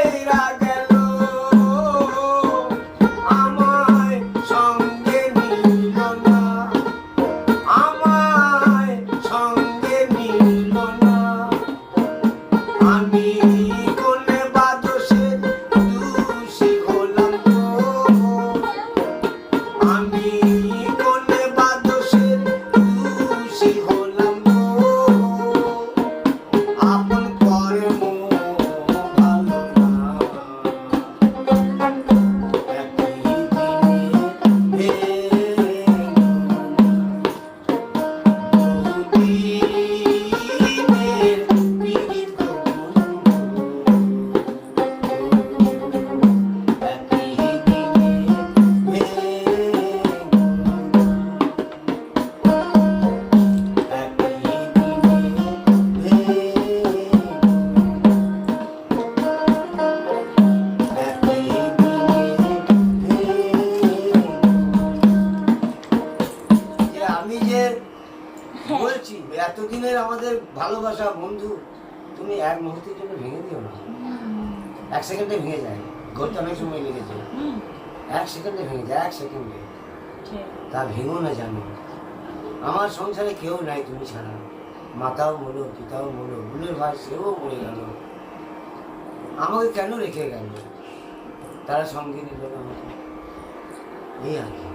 ছাইরা গেল আমি যে বলছি এতদিনের আমাদের ভালোবাসা বন্ধু তুমি এক মুহূর্তের জন্য ভেঙে দিও না। এক সেকেন্ডে ভেঙে যায়। ঘরতে অনেক সময় লেগেছে এক সেকেন্ডে ভেঙে যায় এক সেকেন্ডে। ঠিক। তা ভেঙো না জানো আমার সংসারে কেউ নাই তুমি ছাড়া। মাতাও মলো পিতাও মলো ভুলের ভাই সেও মরে গেল। আমাকে কেন রেখে গেল? তারা সঙ্গে নিল না আমাকে। এই আর কি।